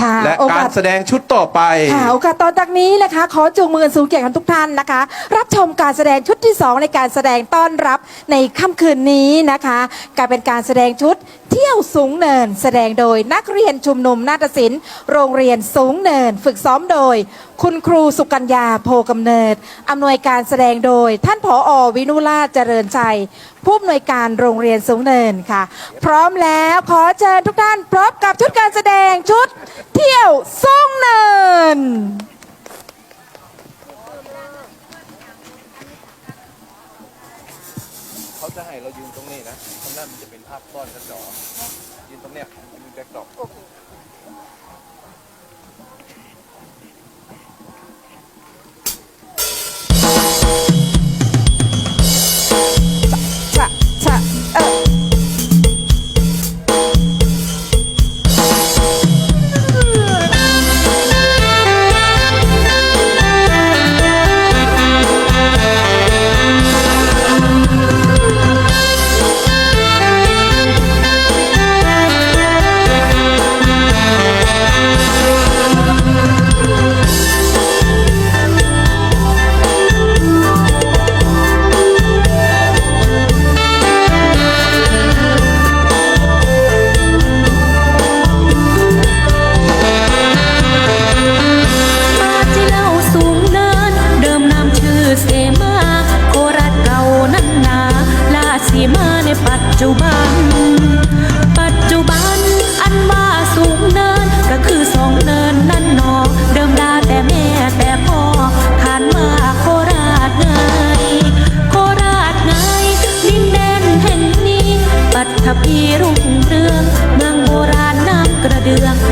ค่ะ และโอกาการสแสดงชุดต่อไปค่ะโอกาสตอนจากนี้นะคะ ขอจูงมือสู่เกียรติกันทุกท่านนะคะ รับชมการแสดงชุดที่ 2 ในการแสดงต้อนรับในค่ำคืนนี้นะคะกลายเป็นการแสดงชุดเที่ยวสูงเนิน แสดงโดยนักเรียนชุมนุมนาฏศิลป์โรงเรียนสูงเนิน ฝึกซ้อมโดย คุณครูสุกัญญาโพกำเนิดอำนวยการแสดงโดย ท่านผออวินุลาศเจริญชัยผู้อำนวยการโรงเรียนสูงเนินค่ะ พร้อมแล้วขอเชิญทุกท่านพบกับชุดการแสดงชุดเที่ยวสูงเนิน เขาจะให้เรายืนตรงนี้นะตรงนั้นมันจะเป็นภาพต้อนกระจอยืนตรงเนี้ยยืนแบ็คดรอปชะ น้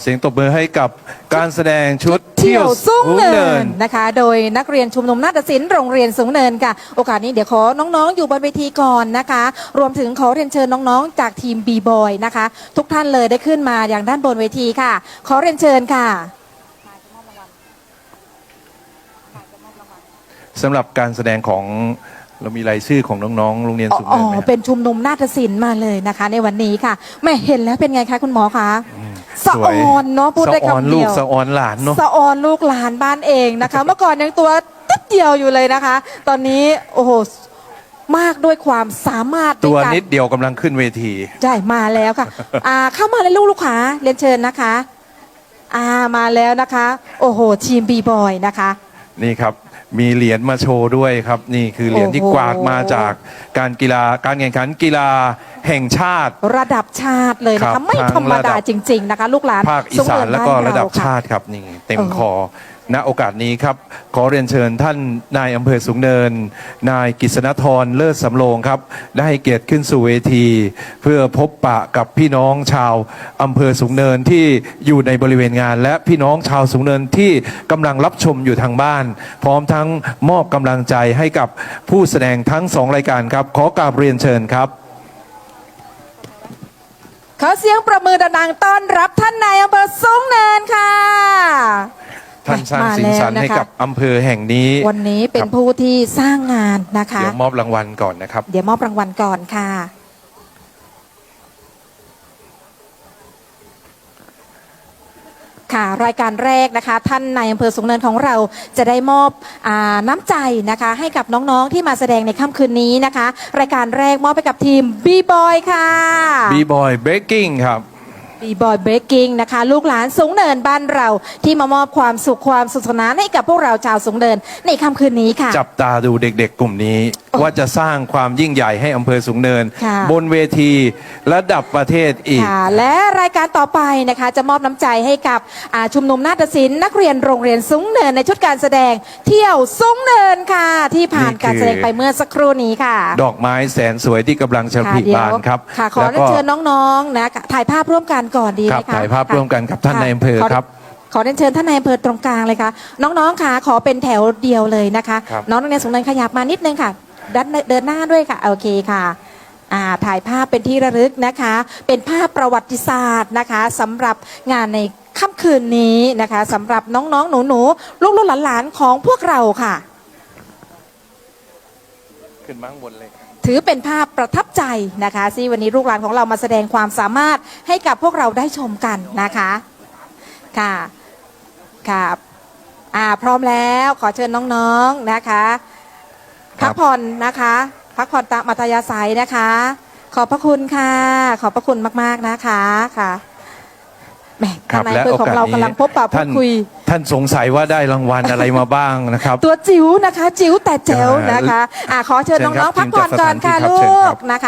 เสียงตบมือให้กับการแสดงชุดเที่ยวสูงเนินนะคะ โดยนักเรียนชุมนุมนาฏศิลป์โรงเรียนสูงเนินค่ะ โอกาสนี้เดี๋ยวขอน้องๆ อยู่บนเวทีก่อนนะคะ รวมถึงขอเรียนเชิญน้องๆ จากทีมบีบอยนะคะ ทุกท่านเลยได้ขึ้นมาอย่างด้านบนเวทีค่ะ ขอเรียนเชิญค่ะสำหรับการแสดงของเรามีรายชื่อของน้องๆ โรงเรียนสูงอ๋เนินอไหมฮะเป็นชุมนุมนาฏศิลป์มาเลยนะคะ ในวันนี้ค่ะแม่เห็นแล้วเป็นไงคะคุณหมอคะ สะสอวยอนเนาะพูดได้สะออนคำลูเดีกยวสะออนหลานเนาะ สะออนลูกหลานบ้านเองนะคะ เมื่อก่อนยังตัวติ๊ดเดียวอยู่เลยนะคะ ตอนนี้โอ้โหมากด้วยความสามารถตัวในการ นิดเดียวกำลังขึ้นเวที ใช่มาแล้วค่ะ อ่าเข้ามาเลยลูกลูกค้าเรียนเชิญนะคะ อ่ามาแล้วนะคะ โอ้โห ทีมบีบอยนะคะ นี่ครับ มีเหรียญมาโชว์ด้วยครับ นี่คือเหรียญที่โอ้โห กวาดมาจากการกีฬาการแข่งขันกีฬาแห่งชาติ ระดับชาติเลยนะครัคะ บไม่ธรรมดาทั้งระดับจริง ๆ นะคะ ลูกหลานภาคอีสูงสาเนินนแล้วก็บ้นระดับเค่ชาติครับนี่เต็มเออคอ ณโอกาสนี้ครับ ขอเรียนเชิญท่านนายอำเภอสูงเนิน นายกิษณธรเลิศสำโรงครับ ได้ให้เกียรติขึ้นสู่เวที เพื่อพบปะกับพี่น้องชาวอำเภอสูงเนินที่อยู่ในบริเวณงาน และพี่น้องชาวสูงเนินที่กำลังรับชมอยู่ทางบ้าน พร้อมทั้งมอบกำลังใจให้กับผู้แสดงทั้งสองรายการครับ ขอกราบเรียนเชิญครับขอเสียงประมือดังๆต้อนรับท่านนายอำเภอสูงเนินค่ะ ท่านสร้างมาสีสันแล้วนะคะให้กับอำเภอแห่งนี้ วันนี้เป็คนรับผู้ที่สร้างงานนะคะ เดี๋ยวมอบรางวัลก่อนนะครับ เดี๋ยวมอบรางวัลก่อนค่ะ ค่ะ รายการแรกนะคะ ท่านนายอำเภอสูงเนินของเราจะได้มอบอาน้ำใจนะคะ ให้กับน้องๆที่มาแสดงในค่ำคืนนี้นะคะ รายการแรกมอบไปกับทีมบีบอยค่ะ b ีบอยเบรกกิ้งครับ บีบอยเบรกกิ้งนะคะ ลูกหลานสูงเนินบ้านเราที่มามอบความสุขความสุขสนานให้กับพวกเราชาวสูงเนินในค่ำคืนนี้ค่ะ จับตาดูเด็กๆ กลุ่มนี้ ว่าจะสร้างความยิ่งใหญ่ให้อำเภอสูงเนิน ค่ะ บนเวทีระดับประเทศอีก ค่ะและรายการต่อไปนะคะจะมอบน้ำใจให้กับอ่าชุมนุมนาฏศิลป์นักเรียนโรงเรียนสูงเนินในชุดการแสดงเที่ยวสูงเนินค่ะ ที่ผ่านนี่คือ การแสดงไปเมื่อสักครู่นี้ค่ะดอกไม้แสนสวยที่กำลังจะค่ะผลิเดี๋ยวบานครับค่ะขอแล้วเรียนเชิญน้องๆนะถ่ายภาพร่วมกันก่อนดีไหมครัคะบถ่ายภาพร่วมกันกับท่านค่ะนายอำเภอขครับ ขอเรียนเชิญท่านนายอำเภอตรงกลางเลยค่ะ น้องๆค่ะขอเป็นแถวเดียวเลยนะคะ ครับ น้องนักเรียนสูงเนินขยับมานิดนึงค่ะด้านเดินหน้าด้วยค่ะโอเคค่ะอ่าถ่ายภาพเป็นที่ระลึกนะคะ เป็นภาพประวัติศาสตร์นะคะสำหรับงานในค่ำคืนนี้นะคะสำหรับน้องๆหนูๆลูกๆหลานๆของพวกเราค่ะ ขึ้นมาข้างบนเลย ถือเป็นภาพประทับใจนะคะที่วันนี้ลูกหลานของเรามาแสดงความสามารถให้กับพวกเราได้ชมกันนะคะค่ะค่ะอ่าพร้อมแล้วขอเชิญน้องๆนะคะครัพับกผ่อนนะคะพักผ่อนตามมัธยาศัยนะคะ ขอบพระคุณค่ะ ขอบพระคุณมากๆนะคะค่ะแหมครับทางนายและอำเภอโอของกาสเรานี้กำลังพบปะพูท่าดนคุย ท่านสงสัยว่าได้รางวัลอะไรมาบ้างนะครับ ตัวจิ๋วนะคะ จิ๋วแต่แจ๋วนะคะอ่าขอเชิญเชิญครัน้อบงๆพักผ่อนทีมจัดก่อนค่ะสถานที่ครับลูเชิญครักบนะคะ